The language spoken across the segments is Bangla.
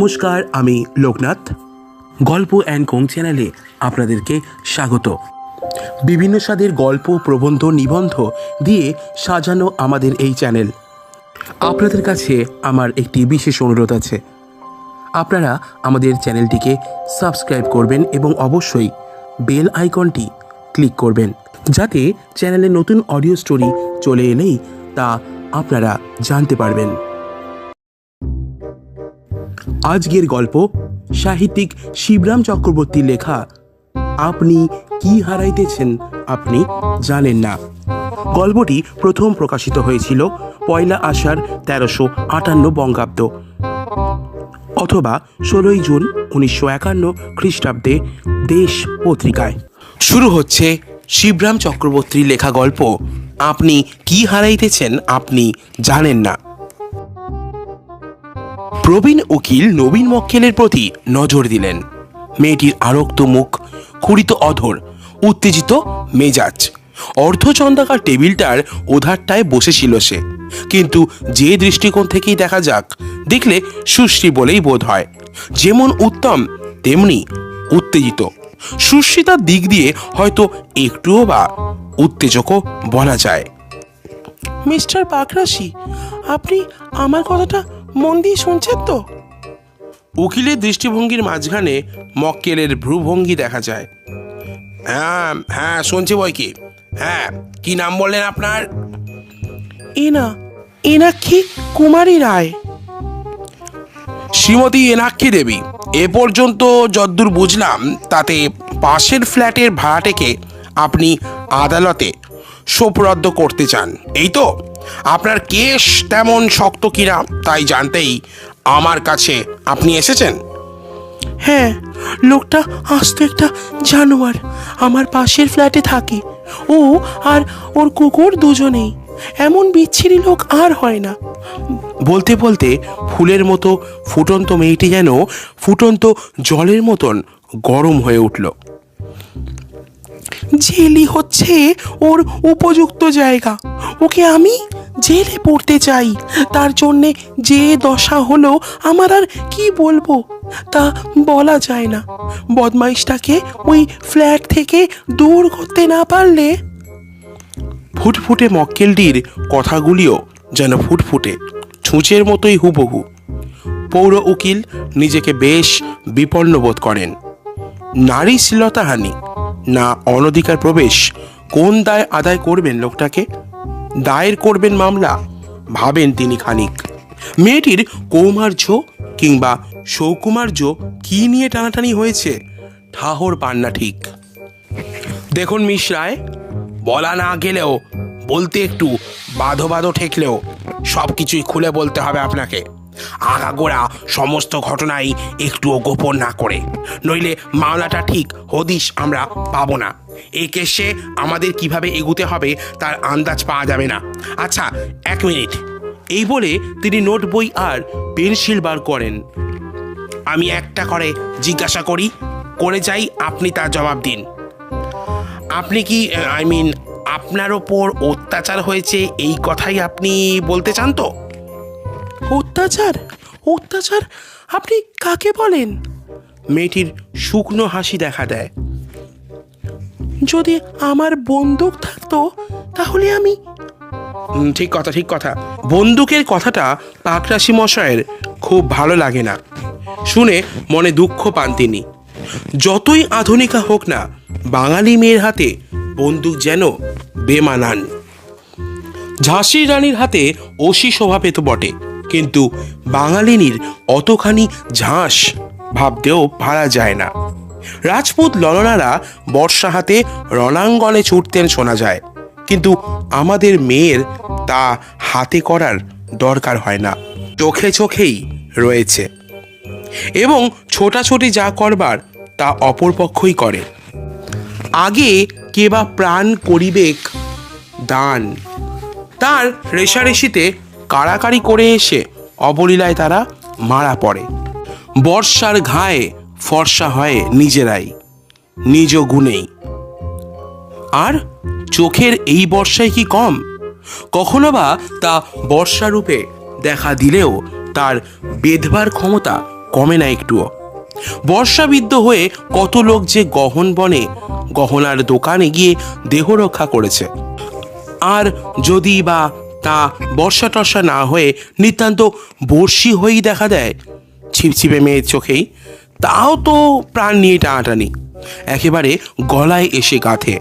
নমস্কার, আমি লোকনাথ। গল্প অ্যান্ড কোং চ্যানেলে আপনাদেরকে স্বাগত। বিভিন্ন স্বাদের গল্প, প্রবন্ধ, নিবন্ধ দিয়ে সাজানো আমাদের এই চ্যানেল। আপনাদের কাছে আমার একটি বিশেষ অনুরোধ আছে। আপনারা আমাদের চ্যানেলটিকে সাবস্ক্রাইব করবেন এবং অবশ্যই বেল আইকনটি ক্লিক করবেন, যাতে চ্যানেলে নতুন অডিও স্টোরি চলে এলেই তা আপনারা জানতে পারবেন। আজকের গল্প সাহিত্যিক শিবরাম চক্রবর্তীর লেখা। আপনি কি হারাইতেছেন আপনি জানেন না। গল্পটি প্রথম প্রকাশিত হয়েছিল পয়লা আষাঢ় তেরোশো আটান্ন বঙ্গাব্দ। অথবা ষোলোই জুন উনিশশো একান্ন খ্রিস্টাব্দে দেশ পত্রিকায়। শুরু হচ্ছে শিবরাম চক্রবর্তীর লেখা গল্প। আপনি কি হারাইতেছেন আপনি জানেন না। প্রবীণ উকিল নবীন মক্কেলের প্রতি নজর দিলেন। মেয়েটির আরক্ত মুখ, খুঁড়িত অধর, উত্তেজিত মেজাজ। অর্ধচন্দাকার টেবিলটার ওধারটায় বসেছিল সে। কিন্তু যে দৃষ্টিকোণ থেকেই দেখা যাক, দেখলে সুশ্রী বলেই বোধ হয়, যেমন উত্তম, তেমনি উত্তেজিত। সুশ্রিতার দিক দিয়ে হয়তো একটুও বা উত্তেজকও বলা যায়। মিস্টার পাকরাশি, আপনি আমার কথাটা মন দিয়ে শুনছেন তো? উকিলের দৃষ্টিভঙ্গির মাঝখানে মক্কেলের ভ্রুভঙ্গি দেখা যায়। হ্যাঁ হ্যাঁ শুনছি বই কি হ্যাঁ কি নাম বললেন আপনার? এনা এনাক্ষী কুমারী রায়? শ্রীমতী এনাক্ষী দেবী এ পর্যন্ত যদ্দূর বুঝলাম তাতে পাশের ফ্ল্যাটের ভাড়াটেকে আপনি আদালতে সোপরদ্দ করতে চান। এই তো আপনার কেশ তেমন শক্ত কিনা তাই জানতেই আমার কাছে আপনি এসেছেন? হ্যাঁ লোকটা আস্ত একটা জানোয়ার। আমার পাশের ফ্ল্যাটে থাকে। ও আর ওর কুকুর দুজনেই। এমন বিচ্ছিরি লোক আর হয় না। বলতে বলতে ফুলের মতো ফুটন্ত মেয়েটি যেন ফুটন্ত জলের মতন গরম হয়ে উঠল। জেলই হচ্ছে ওর উপযুক্ত জায়গা। ওকে আমি জেলে পড়তে চাই। তার জন্যে যে দশা হলো, আমার আর কি বলব? তা বলা যায় না। বদমাইশটাকে ওই ফ্ল্যাট থেকে দূর করতে না পারলে? ফুটফুটে মক্কেলটির কথাগুলিও যেন ফুটফুটে, ছুঁচের মতোই হুবহু। পৌর উকিল নিজেকে বেশ বিপন্ন বোধ করেন। নারী শ্লীলতাহানি না অনধিকার প্রবেশ, কোন দায় আদায় করবেন লোকটাকে? দায়ের করবেন মামলা, ভাবেন তিনি খানিক। মেয়েটির কৌমার্য কিংবা সৌকুমার্য কি নিয়ে টানাটানি হয়েছে? ঠাহর পান না ঠিক। দেখুন মিস রায়, বলা না গেলেও, বলতে একটু বাধো বাধো ঠেকলেও সব কিছুই খুলে বলতে হবে আপনাকে। আগাগোড়া সমস্ত ঘটনাই একটুও গোপন না করে। নইলে মামলাটা ঠিক হদিশ আমরা পাবো না। এই কেসে আমাদের কীভাবে এগুতে হবে তার আন্দাজ পাওয়া যাবে না। আচ্ছা এক মিনিট। এই বলে তিনি নোট বই আর পেন্সিল বার করেন। আমি একটা করে জিজ্ঞাসা করি, করে যাই, আপনি তার জবাব দিন। আপনি কি আই মিন আপনার ওপর অত্যাচার হয়েছে এই কথাই আপনি বলতে চান তো? অত্যাচার? অত্যাচার? আপনি কাকে বলেন? মেয়েটির শুকনো হাসি দেখা দেয়। যদি আমার বন্দুক থাকতো, তাহলে আমি ঠিক কথা ঠিক কথা। বন্দুকের কথাটা পাকরাশি মশায়ের খুব ভালো লাগে না। শুনে মনে দুঃখ পান তিনি। যতই আধুনিকা হোক না, বাঙালি মেয়ের হাতে বন্দুক যেন বেমানান। ঝাঁসির রানীর হাতে ওসি শোভা পেত বটে। কিন্তু বাঙালিনীর অতখানি ঝাঁস ভাবতেও পারা যায় না। রাজপুত ললনারা বর্ষা হাতে রণাঙ্গনে ছুটতেন শোনা যায়, কিন্তু আমাদের মেয়ের তা হাতে করার দরকার হয় না, চোখে চোখেই রয়েছে। এবং ছোটাছুটি যা করবার তা অপরপক্ষই করে। আগে কে বা প্রাণ করিবেক দান, তার রেশারেশিতে কাড়াকাড়ি করে এসে অবলীলায় তারা মারা পড়ে। বর্ষার ঘায়ে ফর্সা হয় নিজেরাই, নিজ গুণেই। আর চোখের এই বর্ষায় কি কম? কখনো বা তা বর্ষারূপে দেখা দিলেও তার বেধবার ক্ষমতা কমে না একটুও। বর্ষাবিদ্ধ হয়ে কত লোক যে গহন বনে গহনার দোকানে গিয়ে দেহ রক্ষা করেছে। আর যদি বা তা বর্ষা টর্ষা না হয়ে নিতান্ত বর্ষি হয়েই দেখা দেয়। ছিপছিপে মেয়ের চোখেই। তাও তো প্রাণ নিয়ে টানাটানি। একেবারে গলায় এসে গাঁথে।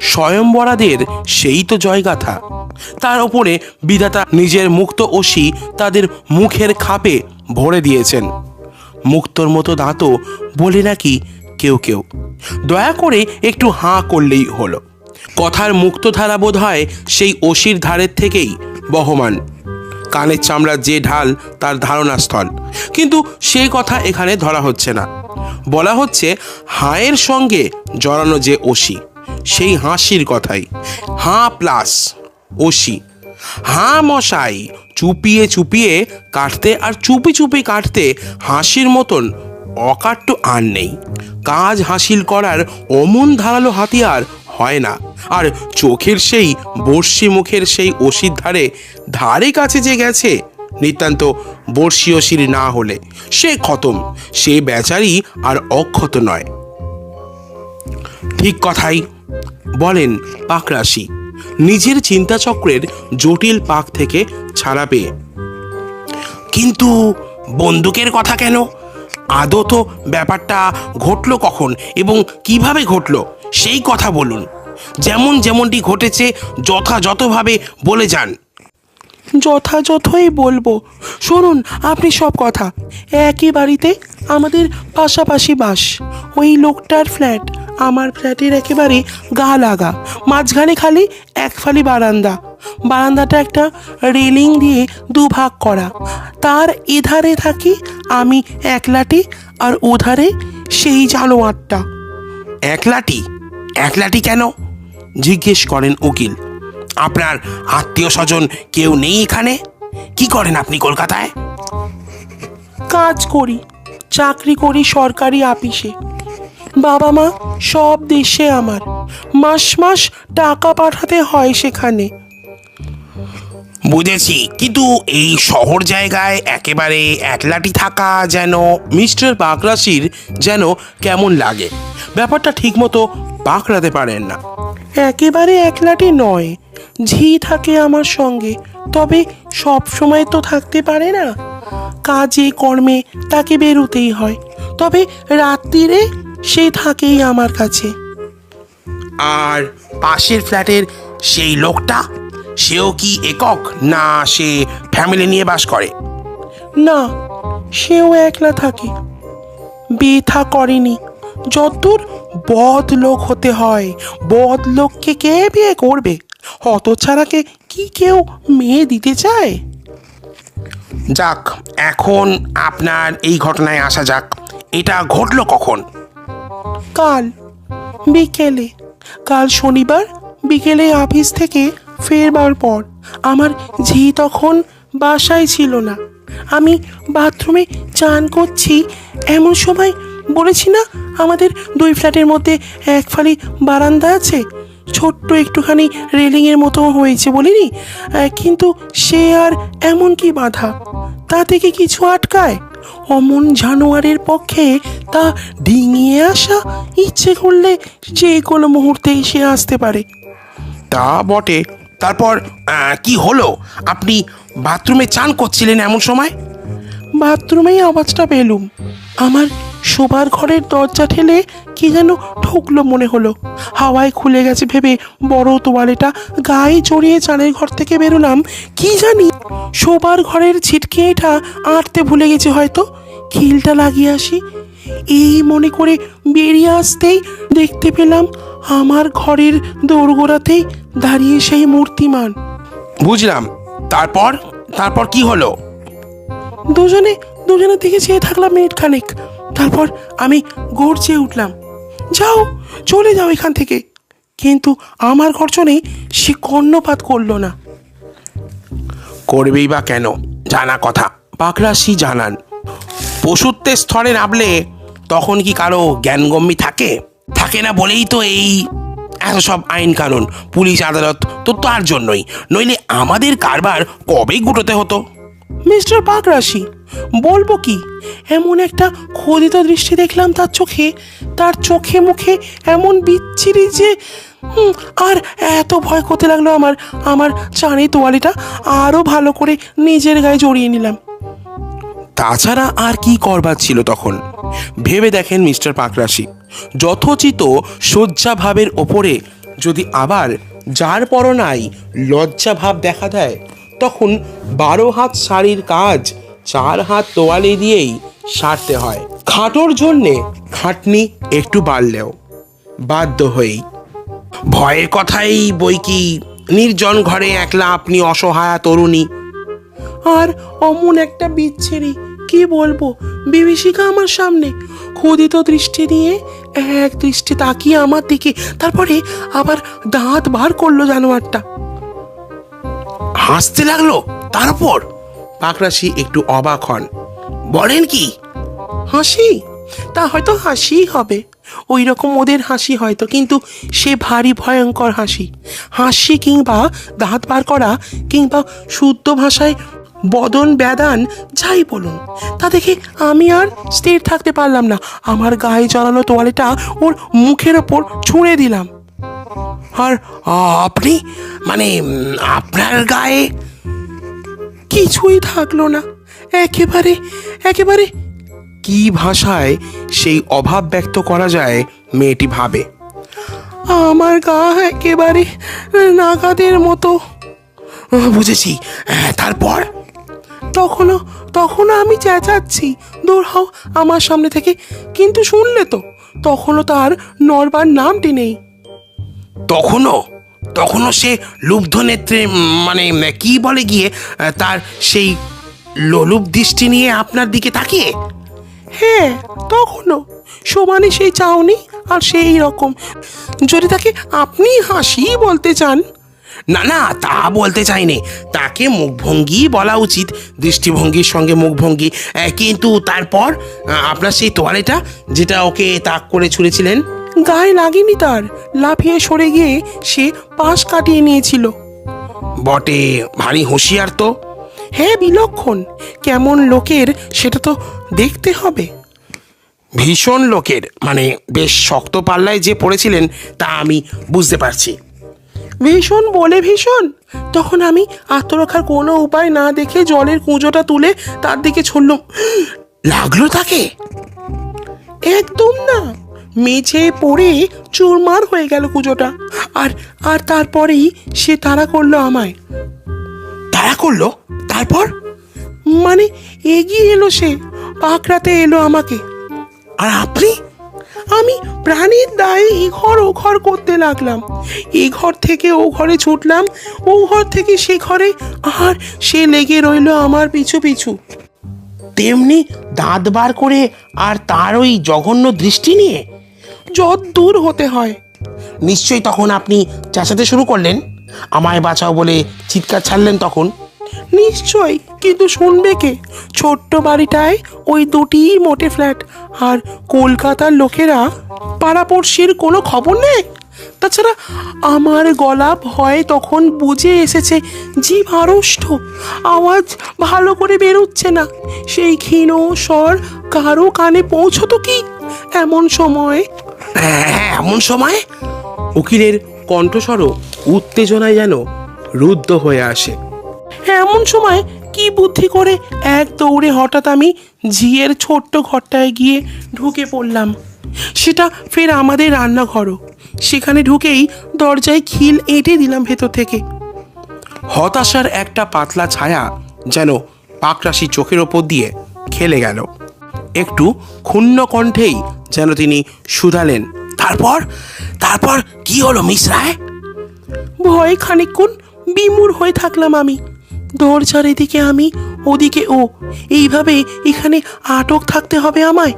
স্বয়ংবরাদের সেই তো জয়গাথা। তার ওপরে বিধাতা নিজের মুক্ত অসি তাদের মুখের খাপে ভরে দিয়েছেন। মুক্তর মতো দাঁতও বলে নাকি কেউ কেউ। দয়া করে একটু হাঁ করলেই হলো। কথার মুক্তধারা বোধ হয় সেই অসির ধারের থেকেই বহমান। কানের চামড়ার যে ঢাল, তার ধারণাস্থল। কিন্তু সেই কথা এখানে ধরা হচ্ছে না। বলা হচ্ছে হাঁয়ের সঙ্গে জড়ানো যে অসি সেই হাসির কথাই। হাঁ প্লাস অসি হাঁ মশাই, চুপিয়ে চুপিয়ে কাটতে আর চুপি চুপি কাটতে হাসির মতন অকাট্য আর নেই। কাজ হাসিল করার অমন ধারালো হাতিয়ার হয় না। আর চোখের সেই বর্ষি মুখের সেই অসির ধারে ধারে কাছে যে গেছে, নিতান্ত বর্ষি অসির না হলে সে খতম, সে বেচারি আর অক্ষত নয়। ঠিক কথাই বলেন পাকরাশি, নিজের চিন্তাচক্রের জটিল পাক থেকে ছাড়া পেয়ে। কিন্তু বন্দুকের কথা কেন? আদৌ তো ব্যাপারটা ঘটলো কখন এবং কীভাবে ঘটলো? সেই কথা বলুন। যেমন যেমনটি ঘটেছে যথাযথভাবে বলে যান। যথাযথই বলব। শুনুন আপনি সব কথা। একই বাড়িতে আমাদের পাশাপাশি বাস। ওই লোকটার ফ্ল্যাট আমার ফ্ল্যাটের একেবারে গা লাগা। মাঝখানে খালি এক ফালি বারান্দা। বারান্দাটা একটা রেলিং দিয়ে দুভাগ করা। তার এধারে থাকি আমি একলাটি আর ওধারে সেই জানোয়ারটা একলাটি? একলাটি কেন? জিজ্ঞেস করেন উকিল। আপনার আত্মীয় স্বজন কেউ নেই এখানে? কি করেন আপনি কলকাতায়? কাজ করি চাকরি করি সরকারি আপিসে বাবা মা সব দেশে আমার। মাস মাস টাকা পাঠাতে হয় সেখানে। বুঝেছি কিন্তু এই শহর জায়গায় একেবারে একলাটি থাকা যেন মিস্টার বাগরাসির যেন কেমন লাগে। ব্যাপারটা ঠিকমতো পাকড়াতে পারেন না। একেবারে একলাটি নয়। ঝি থাকে আমার সঙ্গে তবে সব সময় তো থাকতে পারে না। কাজে কর্মে তাকে বেরোতেই হয় তবে রাত্রিরে সে থাকেই আমার কাছে। আর পাশের ফ্ল্যাটের সেই লোকটা সেও কি একক না সে ফ্যামিলি নিয়ে বাস করে? না সেও একলা থাকে। বেথা করেনি যতদূর বদ লোক হতে হয়। বদ লোককে কে বিয়ে করবে? হতছাড়াকে কি কেউ মেয়ে দিতে চায়? যাক এখন আপনার এই ঘটনায় আসা যাক। এটা ঘটলো কখন? কাল। বিকেলে। কাল শনিবার বিকেলে অফিস থেকে ফেরবার পর। আমার ঝি তখন বাসায় ছিল না। আমি বাথরুমে চান করছি এমন সময় বলেছি না আমাদের দুই ফ্ল্যাটের মধ্যে এক ফালি বারান্দা আছে? ছোট্ট একটুখানি রেলিংয়ের মতো হয়েছে বলিনি? কিন্তু সে আর এমন কি বাধা? তা থেকে কিছু আটকায়? অমন জানোয়ারের পক্ষে তা ডিঙিয়ে আসা ইচ্ছে করলে যে কোনো মুহূর্তে সে আসতে পারে। তা বটে। তারপর কি হলো? আপনি বাথরুমে চান করছিলেন এমন সময়? বাথরুমেই আওয়াজটা পেলুম। আমার শোবার ঘরের দরজা ঠেলে কি যেন ঠুকলো মনে হলো। হাওয়ায় খুলে গেছে ভেবে বড় তোয়ালেটা গায়ে জড়িয়ে চালের ঘর থেকে বেরোলাম। কি জানি শোবার ঘরের ছিটকেটা আঁটতে ভুলে গেছে হয়তো। খিলটা লাগিয়ে আসি। এই মনে করে বেরিয়ে আসতেই দেখতে পেলাম আমার ঘরের দোরগোড়াতেই দাঁড়িয়ে সেই মূর্তিমান। বুঝলাম। তারপর? তারপর কি হলো? দুজনে দুজনের দিকে চেয়ে থাকলাম মিনিট খানেক তারপর আমি গড়ছে উঠলাম, যাও, চলে যাও এখান থেকে। কিন্তু আমার গর্জনে সে কর্ণপাত করল না। করবেই বা কেন? জানা কথা পাকরাশি জানান। পশুত্বের স্তরে নামলে তখন কি কারও জ্ঞানগম্যি থাকে? থাকে না বলেই তো এই এত সব আইন কানুন, পুলিশ আদালত, তো তার জন্যই। নইলে আমাদের কারবার কবেই গুটোতে হতো? মিস্টার পাকরাশি বলব কি, এমন একটা খোদিত দৃষ্টি দেখলাম তার চোখে তার চোখে মুখে এমন বিচ্ছিরি যে আর এত ভয় করতে লাগল আমার আমার চারি তোয়ালিটা আরও ভালো করে নিজের গায়ে জড়িয়ে নিলাম। তাছাড়া আর কি করবার ছিল তখন? ভেবে দেখেন মিস্টার পাকরাশি যথোচিত শয্যাভাবের ওপরে যদি আবার যার পরনাই লজ্জাভাব দেখা দেয় তখন বারো হাত শাড়ির কাজ চার হাত তোয়ালে দিয়েই সারতে হয়। খাটোর জন্যে খাটনি একটু বাড়লেও বাধ্য হয়েই। ভয়ের কথাই বই কি? নির্জন ঘরে একলা আপনি অসহায়া তরুণী। আর অমন একটা বিচ্ছেরি, কি বলব? বিভীষিকা আমার সামনে ক্ষুদিত দৃষ্টি নিয়ে এক দৃষ্টি তাকিয়ে আমার দিকে, তারপরে আবার দাঁত বার করল জানোয়ারটা। হাসতে লাগল? তারপর? পাকরাশি একটু অবাক হন। বলেন কি? হাসি? তা হয়তো হাসিই হবে। ওই রকম ওদের হাসি হয়তো, কিন্তু সে ভারী ভয়ঙ্কর হাসি। হাসি কিংবা দাঁত বার করা কিংবা শুদ্ধ ভাষায় বদন ব্যাদান, যাই বলুন, তা দেখে আমি আর স্থির থাকতে পারলাম না। আমার গায়ে জড়ানো তোয়ালেটা ওর মুখের ওপর ছুঁড়ে দিলাম। আর আপনি মানে আপনার গায়ে কিছুই থাকল না। একেবারে একেবারে কি ভাষায় সেই অভাব ব্যক্ত করা যায়, মেয়েটি ভাবে। আমার গা একেবারে নাগাদের মতো। বুঝেছি তারপর? তখনও তখনও আমি চেঁচাচ্ছি। দূর হও আমার সামনে থেকে। কিন্তু শুনলে তো, তখনও তার নড়বার নামটি নেই। তখনও তখনও সে লুব্ধ নেত্রে মানে কি বলে গিয়ে তার সেই লোলুপ দৃষ্টি নিয়ে আপনার দিকে তাকিয়ে? হ্যাঁ তখনও। সমানে সেই চাউনি আর সেই রকম। যদি তাকে আপনি হাসি বলতে চান। না না তা বলতে চাইনি। তাকে মুখভঙ্গি বলা উচিত দৃষ্টিভঙ্গির সঙ্গে মুখভঙ্গি। কিন্তু তারপর আপনার সেই তোয়ালেটা যেটা ওকে তাক করে ছুঁড়েছিলেন গায়ে লাগেনি তার। লাফিয়ে সরে গিয়ে সে পাশ কাটিয়ে নিয়েছিল। বটে ভারী হুঁশিয়ার তো। হ্যাঁ বিলক্ষণ। কেমন লোকের সেটা তো দেখতে হবে। ভীষণ লোকের মানে বেশ শক্ত পাল্লায় যে পড়েছিলেন তা আমি বুঝতে পারছি। ভীষণ বলে ভীষণ। তখন আমি আত্মরক্ষার কোনো উপায় না দেখে জলের কুঁজোটা তুলে তার দিকে ছুড়লুম লাগল তাকে? একদম না। মেঝে পড়ে চুরমার হয়ে গেল কুঁজোটা। আর আর তারপরেই সে তাড়া করল আমায়। তাড়া করল? তারপর? মানে এগিয়ে এলো সে পাকড়াতে এলো আমাকে। আর আপনি? আমি প্রাণীর দায়ে এ ঘর ও ঘর করতে লাগলাম। এ ঘর থেকে ও ঘরে ছুটলাম ও ঘর থেকে সে ঘরে আর সে লেগে রইল আমার পিছু পিছু। তেমনি দাঁত বার করে আর তার ওই জঘন্য দৃষ্টি নিয়ে? যত দূর হতে হয়। নিশ্চয়ই তখন আপনি চেঁচাতে শুরু করলেন? আমায় বাঁচাও বলে চিৎকার ছাড়লেন তখন? নিশ্চয়ই কিন্তু শুনবে কে? ছোট্ট বাড়িটায় ওই দুটি মোটে ফ্ল্যাট আর কলকাতার লোকেরা পাড়াপড়শির কোনো খবর নেই তাছাড়া আমার গলা ভয়ে তখন বুঝে এসেছে জীব আড়ষ্ট আওয়াজ ভালো করে বেরোচ্ছে না। সেই ক্ষীণ স্বর কারও কানে পৌঁছতো কি? এমন সময় এমন সময় উকিলের কণ্ঠস্বরও উত্তেজনায় যেন রুদ্ধ হয়ে আসে। এমন সময় কি বুদ্ধি করে এক দৌড়ে হঠাৎ আমি ঝিয়ের ছোট্ট ঘরটায় গিয়ে ঢুকে পড়লাম। সেটা ফের আমাদের রান্নাঘরও। সেখানে ঢুকেই দরজায় খিল এঁটে দিলাম ভেতর থেকে। হতাশার একটা পাতলা ছায়া যেন পাকরাশি চোখের ওপর দিয়ে খেলে গেল। একটু ক্ষুণ্ণ কণ্ঠেই যেন তিনি শুধালেন। তারপর? তারপর কি হলো মিস রায়? ভয়ে খানিকক্ষণ বিমূর হয়ে থাকলাম আমি। দরজার এদিকে আমি, ওদিকে ও। এইভাবে এখানে আটক থাকতে হবে আমায়?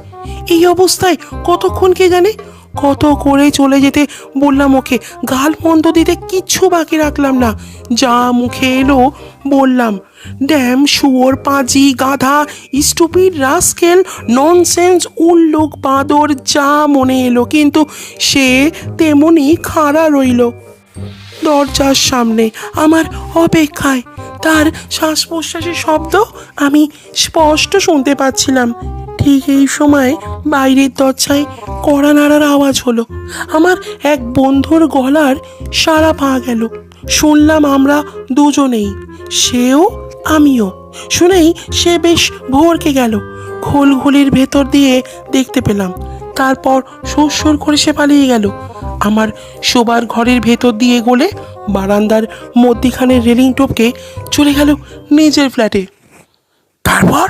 এই অবস্থায় কতক্ষণ কে জানে কত করে চলে যেতে বললাম ওকে। গাল মন্দ দিতে কিচ্ছু বাকি রাখলাম না। যা মুখে এলো বললাম, ড্যাম, শুয়োর, পাঁজি, গাধা, স্টুপিড রাস্কেল, ননসেন্স, উল্লুক, বাঁদর, যা মনে এলো। কিন্তু সে তেমনি খাড়া রইল দরজার সামনে আমার অপেক্ষায়। তার শ্বাস প্রশ্বাসের শব্দ আমি স্পষ্ট শুনতে পাচ্ছিলাম। ঠিক এই সময় বাইরের দরজায় কড়া নাড়ার আওয়াজ হলো। আমার এক বন্ধুর গলার সারা পা গেল। শুনলাম আমরা দুজনেই, সেও আমিও। শুনেই সে বেশ ভোরকে গেল। খোলঘুলির ভেতর দিয়ে দেখতে পেলাম, তারপর সুর করে সে পালিয়ে গেল। আমার শোবার ঘরের ভেতর দিয়ে গলে বারান্দার মধ্যিখানের রেলিং টপকে চলে গেল নিজের ফ্ল্যাটে। তারপর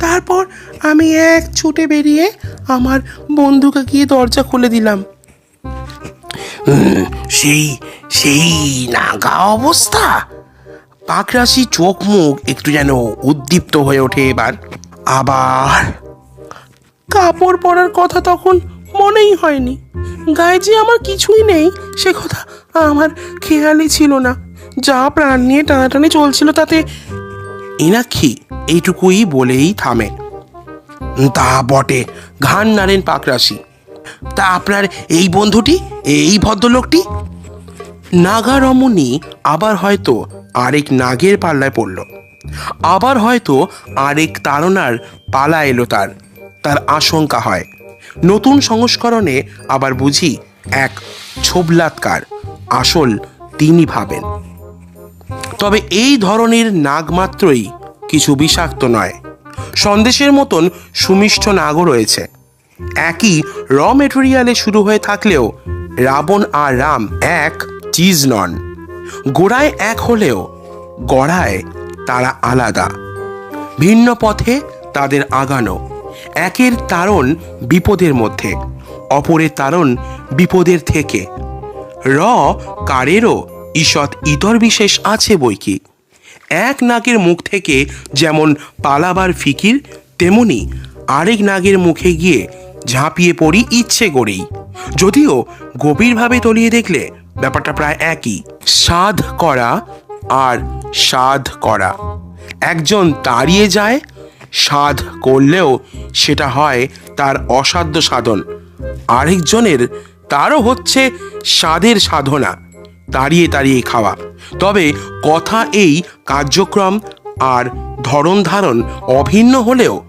তারপর আমি এক ছুটে বেরিয়ে আমার বন্ধুকে গিয়ে দরজা খুলে দিলাম। সেই সেই নাগা অবস্থা? পাকরাশি চোখ মুখ একটু যেন উদ্দীপ্ত হয়ে ওঠে এবার। আবার? কাপড় পরার কথা তখন মনেই হয়নি। গায়ে যে আমার কিছুই নেই সে কথা আমার খেয়ালই ছিল না। যা প্রাণ নিয়ে টানাটানি চলছিল তাতে ইনাক্ষী এইটুকুই বলেই থামে তা বটে ঘান নারেন পাকরাশি। তা আপনার এই বন্ধুটি, এই ভদ্রলোকটি? নাগা রমণী আবার হয়তো আরেক নাগের পাল্লায় পড়ল। আবার হয়তো আরেক তাড়নার পালা এলো তার তার আশঙ্কা হয়। নতুন সংস্করণে আবার বুঝি এক ছোবলাৎকার, আসল তিনি ভাবেন। তবে এই ধরনের নাগ মাত্রই কিছু বিষাক্ত নয়। সন্দেশের মতন সুমিষ্ট নাগও রয়েছে। একই র মেটেরিয়ালে শুরু হয়ে থাকলেও রাবণ আর রাম এক চিজ নন। গোড়ায় এক হলেও গড়ায় তারা আলাদা। ভিন্ন পথে তাদের আগানো। একের তারণ বিপদের মধ্যে, অপরের তারণ বিপদের থেকে। র কারেরও ঈষৎ ইতর বিশেষ আছে বই কি? এক নাগের মুখ থেকে যেমন পালাবার ফিকির, তেমনি আরেক নাগের মুখে গিয়ে ঝাঁপিয়ে পড়ি ইচ্ছে করেই। যদিও গভীরভাবে তলিয়ে দেখলে ব্যাপারটা প্রায় একই, সাধ করা আর সাধ করা। একজন দাঁড়িয়ে যায়, সাধ করলেও সেটা হয় তার অসাধ্য সাধন। আরেকজনের তারও হচ্ছে সাধের সাধনা। দাঁড়িয়ে দাঁড়িয়ে খাওয়া। তবে কথা এই কার্যক্রম আর ধরন ধারণ অভিন্ন হলেও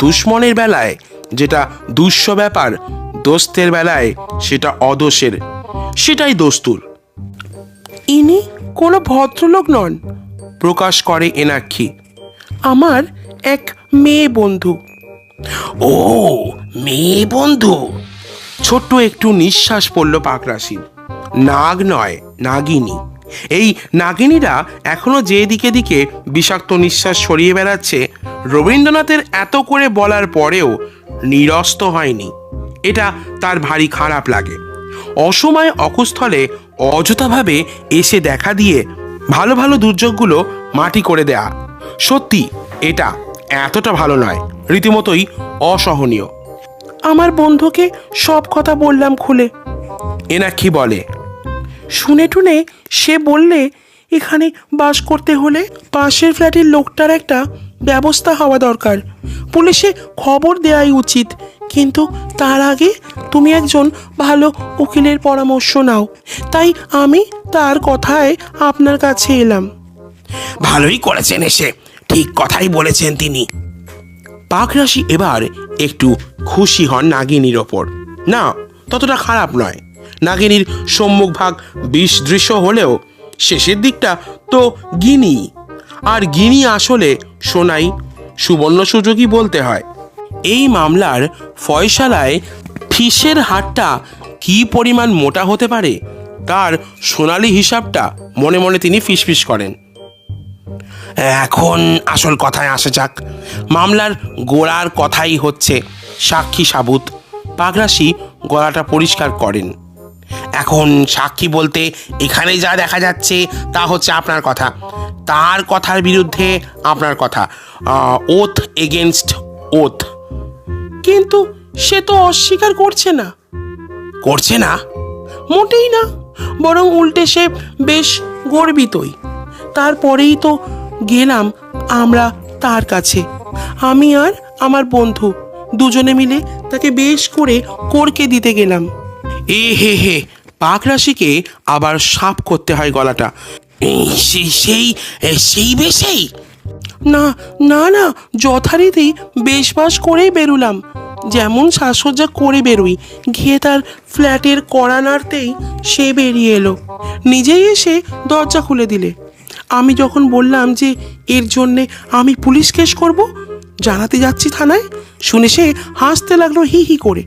দুশ্মনের বেলায় যেটা দুঃস্ব ব্যাপার দোস্তের বেলায় সেটা অদোষের সেটাই দস্তুর। ইনি কোনো ভদ্রলোক নন প্রকাশ করে এনাক্ষী। আমার এক মেয়ে বন্ধু। ও মেয়ে বন্ধু। ছোট্ট একটু নিঃশ্বাস পড়ল পাকরাশির। নাগ নয়, নাগিনী। এই নাগিনীরা এখনও যে দিকে দিকে বিষাক্ত নিঃশ্বাস সরিয়ে বেড়াচ্ছে, রবীন্দ্রনাথের এত করে বলার পরেও নিরস্ত হয়নি। এটা তার ভারী খারাপ লাগে। অসময়ে অকুস্থলে অযথাভাবে এসে দেখা দিয়ে ভালো ভালো দুর্যোগগুলো মাটি করে দেয়া। সত্যি, এটা এতটা ভালো নয়, রীতিমতোই অসহনীয়। আমার বন্ধুকে সব কথা বললাম খুলে। এনাক্ষী বলে শুনে টুনে সে বললে এখানে বাস করতে হলে পাশের ফ্ল্যাটের লোকটার একটা ব্যবস্থা হওয়া দরকার। পুলিশে খবর দেওয়াই উচিত। কিন্তু তার আগে তুমি একজন ভালো উকিলের পরামর্শ নাও। তাই আমি তার কথায় আপনার কাছে এলাম। ভালোই করেছেন এসে। ঠিক কথাই বলেছেন তিনি। পাকরাশি এবার একটু খুশি হন নাগিনীর ওপর। না ততটা খারাপ নয়। নাগিনীর সম্মুখ ভাগ বিষ দৃশ্য হলেও শেষের দিকটা তো গিনি। আর গিনি আসলে সোনাই, সুবর্ণ সুযোগই বলতে হয়। এই মামলার ফয়সালায় ফিসের হারটা কি পরিমাণ মোটা হতে পারে, তার সোনালি হিসাবটা মনে মনে তিনি ফিসফিস করেন। এখন আসল কথায় আসা যাক। মামলার গোড়ার কথাই হচ্ছে সাক্ষী সাবুত। পাগরাশি গলাটা পরিষ্কার করেন। এখন সাক্ষী বলতে এখানে যা দেখা যাচ্ছে তা হচ্ছে আপনার কথা। তার কথার বিরুদ্ধে আপনার কথা। ওথ এগেনস্ট ওথ কিন্তু সে তো অস্বীকার করছে না। করছে না? মোটেই না। বরং উল্টে সে বেশ গর্বিতই। তারপরেই তো গেলাম আমরা তার কাছে। আমি আর আমার বন্ধু দুজনে মিলে তাকে বেশ করে করকে দিতে গেলাম। এ হে হে পাকরাশিকে আবার সাপ করতে হয় গলাটা। সেই সেই সেই বেশেই? না না না, যথারীতি বেশবাস করেই বেরুলাম। যেমন সাজসজ্জা করে বেরোই, গিয়ে তার ফ্ল্যাটের কড়া নাড়তেই সে বেরিয়ে এলো। নিজেই এসে দরজা খুলে দিলে। আমি যখন বললাম যে এর জন্যে আমি পুলিশ কেস করব, জানাতে যাচ্ছি থানায়, শুনে সে হাসতে লাগল হি হি করে।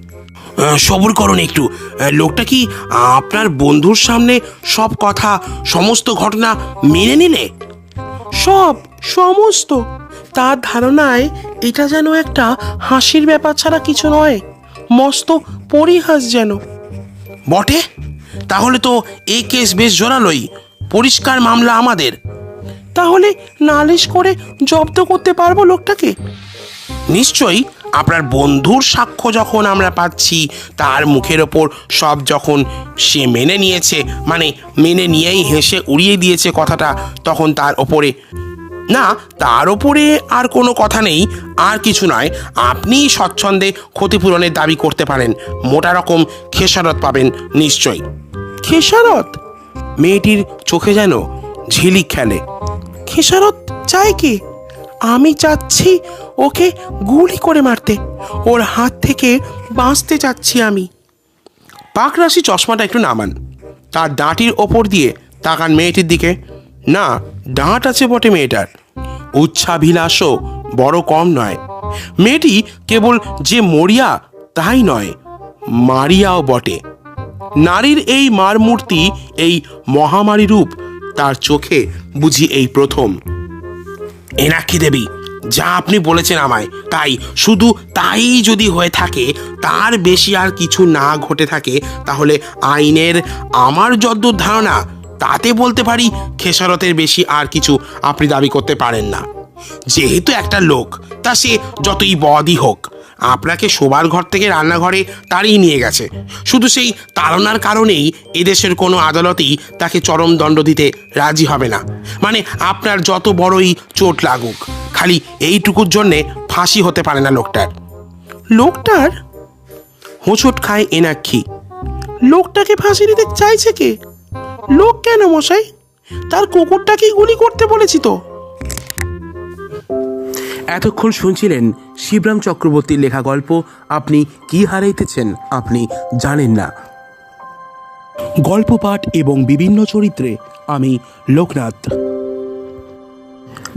সবুর করুন একটু। লোকটা কি আপনার বন্ধুর সামনে সব কথা সমস্ত ঘটনা মেনে নিলে? সব সমস্ত। তার ধারণায় এটা যেন একটা হাসির ব্যাপার ছাড়া কিছু নয় মস্ত পরিহাস যেন। বটে? তাহলে তো এই কেস বেশ জোরালোই। পরিষ্কার মামলা আমাদের। তাহলে নালিশ করে জব্দ করতে পারব লোকটাকে? নিশ্চয়ই। আপনার বন্ধুর সাক্ষ্য যখন আমরা পাচ্ছি, তার মুখের ওপর সব যখন সে মেনে নিয়েছে মানে মেনে নিয়েই হেসে উড়িয়ে দিয়েছে কথাটা, তখন তার ওপরে, না, তার ওপরে আর কোনো কথা নেই, আর কিছু নয়, আপনি স্বচ্ছন্দে ক্ষতিপূরণের দাবি করতে পারেন, মোটা রকম খেসারত পাবেন নিশ্চয়ই। খেসারত? মেয়েটির চোখে যেন ঝিলিক খেলে। খেসারত চাই কি? আমি চাচ্ছি ওকে গুলি করে মারতে। ওর হাত থেকে বাঁচতে চাচ্ছি আমি। পাকরাশি চশমাটা একটু নামান। তার দাঁটির ওপর দিয়ে তাকান মেয়েটির দিকে। না, দাঁত আছে বটে মেয়েটার। উচ্ছাভিলাষও বড় কম নয়। মেয়েটি কেবল যে মরিয়া, তাই নয়, মারিয়াও বটে। নারীর এই মার মূর্তি এই মহামারী রূপ, তার চোখে বুঝি এই প্রথম। এনাক্ষী দেবী, যা আপনি বলেছেন আমায়, তাই শুধু তাই যদি হয়ে থাকে, তার বেশি আর কিছু না ঘটে থাকে, তাহলে আইনের আমার যদ্দূর ধারণা, তাতে বলতে পারি খেসারতের বেশি আর কিছু আপনি দাবি করতে পারেন না। যেহেতু একটা লোক, তা সে যতই বদই হোক আপনাকে শোবার ঘর থেকে রান্নাঘরে তাড়িয়ে নিয়ে গেছে। শুধু সেই তাড়নার কারণেই এদেশের কোনো আদালতই তাকে চরম দণ্ড দিতে রাজি হবে না। মানে আপনার যত বড়ই চোট লাগুক, খালি এইটুকুর জন্যে ফাঁসি হতে পারে না লোকটার। লোকটার? হোঁচট খায় এনাক্ষী। লোকটাকে ফাঁসি দিতে চাইছে কে? লোক কেন মশাই? তার কুকুরটাকেই গুলি করতে বলেছি তো। এতক্ষণ শুনছিলেন শিবরাম চক্রবর্তীর লেখা গল্প আপনি কি হারাইতেছেন আপনি জানেন না। গল্প পাঠ এবং বিভিন্ন চরিত্রে আমি লোকনাথ।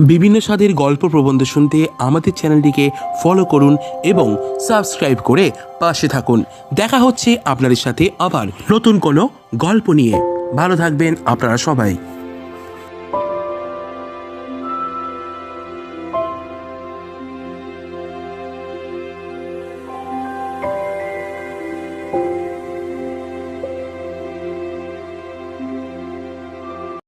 বিভিন্ন স্বাদের গল্প প্রবন্ধ শুনতে আমাদের চ্যানেলটিকে ফলো করুন এবং সাবস্ক্রাইব করে পাশে থাকুন। দেখা হচ্ছে আপনাদের সাথে আবার নতুন কোনো গল্প নিয়ে। ভালো থাকবেন আপনারা সবাই।